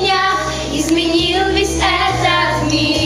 меня изменил весь этот мир.